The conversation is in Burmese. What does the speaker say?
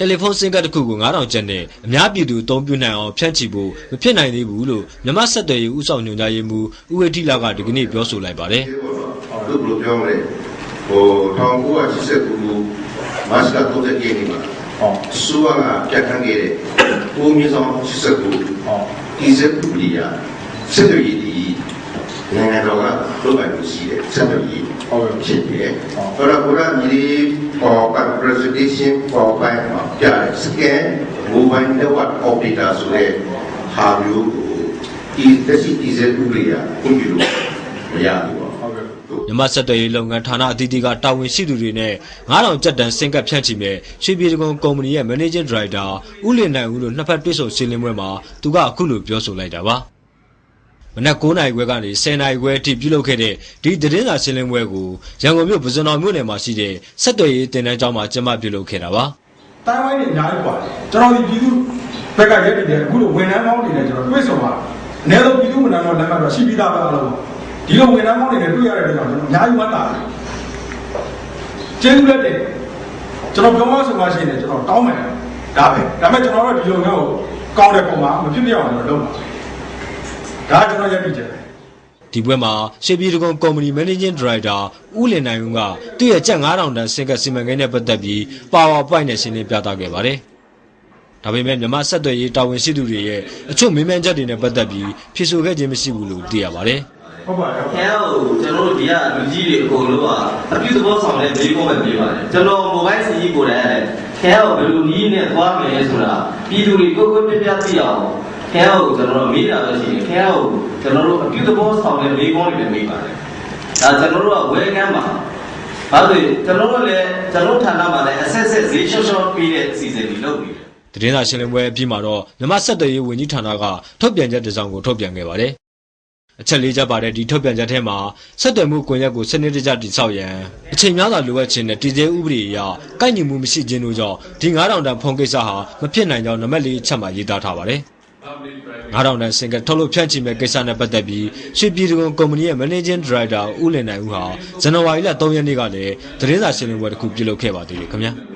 တယ်လီဖုန်းစင်ကတ်တစ်ခုကို9000ကျပ်နဲ့အများပြည်သူအသုံးပြုနိုင်အောင်ဖြန့်ချိဖို့မဖြစ်နိုင်သေးဘူးလို့မြန်မာဆက်သွယ်ရေးဥဆောင်ညွှန်ကြားရေးမှူးဦးဝေထိလာကဒီကနေ့ပြောဆိုလိုက်ပါတယ်တို့ဘယ်လိုပြောမလဲဟို1989ခုမတ်လ30ရက်နေ့မှာဟောစူဝါကပြတ်ခန်းခဲ့တဲ့ကိုမျိုးဆောင်89ဟောဒီဇက်ပူလီယာဆက်သွယ်ရေးဒီ နိုင်ငံတော်ကလုပ်ပိုင်လို့ရှိတယ်ဆက်သွယ်ရေးဟုတ်ကဲ့ဖြစ်တယ်ဟုတ်အဲ့တော့ဘုရားမြေ for presentation for by မှာပြတယ် scan mobile network operator ဆိုတဲ့ဟာမျိုးကိုဒီတက်စီဒီဇက်ပူလီယာကိုကြည့်လို့မရဘူးပေါ့ဟုတ်ကဲ့မြန်မာဆက်သွယ်ရေးလုပ်ငန်းဌာနအသီးသီးကတာဝန်ရှိသူတွေနဲ့9000ကျပ်တန်စင်ကတ်ဖြန့်ချိမဲ့ရွှေပြည်တကုံကုမ္ပဏီရဲ့ Managing Director ဦးလင်နိုင်ဦးတို့နှစ်ဖက်တွေ့ဆုံရှင်းလင်းပွဲမှာသူကအခုလိုပြောဆိုလိုက်တာပါ မနက်9နာရီခွဲကနေ10နာရီခွဲအထိပြုလုပ်ခဲ့တဲ့ဒီသတင်းစာရှင်းလင်းပွဲကိုရန်ကုန်မြို့ပဇွန်တော်မြို့နယ်မှာရှိတဲ့ဆက်သွယ်ရေးတင်တန်းကျောင်းမှာကျင်းပပြုလုပ်ခဲ့တာပါ။တိုင်းဝိုင်းတွေအများကြီးပါတယ်။ကျွန်တော်ဒီပြည်သူဘက်ကရက်တည်တယ်အခုလိုဝန်ထမ်းပေါင်းတွေနဲ့ကျွန်တော်တွေ့ဆုံပါတယ်။အနည်းဆုံးပြည်သူဝန်ထမ်းပေါင်းလက်မှတ်တော့ရှိပြီးသားပါလို့ဒီလိုဝန်ထမ်းပေါင်းတွေနဲ့တွေ့ရတဲ့အတွက်ကျွန်တော်အများကြီးဝမ်းသာတယ်။ကျေးဇူးလက်တယ်ကျွန်တော်ပြောမှဆိုမှရှိနေကျွန်တော်တောင်းမယ်ဒါပဲဒါပေမဲ့ကျွန်တော်တို့ဒီလိုမျိုးကိုကောင်းတဲ့ပုံမှာမဖြစ်ပြအောင်ကျွန်တော်လုပ်ပါ ဒါကျွန်တော်ရက်တည်ချက်ပဲဒီပွဲမှာရွှေပြည်တကုံကုမ္ပဏီ Managing Director ဦးလင်နိုင်ဦးကသူ့ရဲ့ကျပ်9000တန်စင်ကတ်စီမံကိန်းနဲ့ပတ်သက်ပြီး PowerPoint နဲ့ရှင်းလင်းပြသခဲ့ပါတယ်။ဒါပေမဲ့မြန်မာဆက်သွယ်ရေးတာဝန်ရှိသူတွေရဲ့အချို့မေးမြန်းချက်တွေနဲ့ပတ်သက်ပြီးဖြေဆိုခဲ့ခြင်းမရှိဘူးလို့သိရပါတယ်။ဟုတ်ပါရဲ့ခဲကိုကျွန်တော်တို့ဒီကလူကြီးတွေအကုန်လုံးကအပြုသဘောဆောင်တဲ့မိကောပဲပြေးပါတယ်ကျွန်တော်မိုဘိုင်းစီကြီးကိုလည်းခဲကိုဘယ်လိုနည်းနဲ့သွားမလဲဆိုတာပြည်သူတွေကိုကိုပြပြသိအောင် ခဲကိုကျွန်တော်တို့မေးတာပဲရှိတယ်ခဲကိုကျွန်တော်တို့အပြုသဘောဆောင်တဲ့မိကောတွေလည်းမေးပါတယ်ဒါကျွန်တော်တို့ကဝဲကမ်းပါဘာလို့ကျွန်တော်တို့လည်းကျွန်တော်ဌာနမှာလည်းအဆက်ဆက်ဈေးရှော့ရှော့ပေးတဲ့အစီအစဉ်တွေလုပ်နေတယ်သတင်းစာရှင်းလင်းပွဲအပြီးမှာတော့မြန်မာဆက်သွယ်ရေးဝန်ကြီးဌာနကထုတ်ပြန်ချက်တစ်စောင်ကိုထုတ်ပြန်ခဲ့ပါတယ်။အချက်လေးချက်ပါတဲ့ဒီထုတ်ပြန်ချက်ထဲမှာဆက်သွယ်မှုကွန်ရက်ကိုစနစ်တကျတိစောက်ရန်အချိန်များစွာလိုအပ်ခြင်းနဲ့တည်ဆဲဥပဒေအရကိုက်ညီမှုမရှိခြင်းတို့ကြောင့်ဒီ9000တန်ဖုန်းကိစ္စဟာမဖြစ်နိုင်ကြောင်းနံပါတ်လေးအချက်မှာရေးသားထားပါတယ်။ 9000တန်စင်ကထုတ်လို့ဖြန့်ချိမဲ့ကိစ္စနဲ့ပတ်သက်ပြီးရွှေပြည်တကုံကုမ္ပဏီရဲ့ Managing Director ဦးလင်နိုင်ဦးဟာဇန်နဝါရီလ3ရက်နေ့ကလည်းသတင်းစာရှင်းလင်းပွဲတစ်ခုပြုလုပ်ခဲ့ပါသေးတယ်ခင်ဗျာ။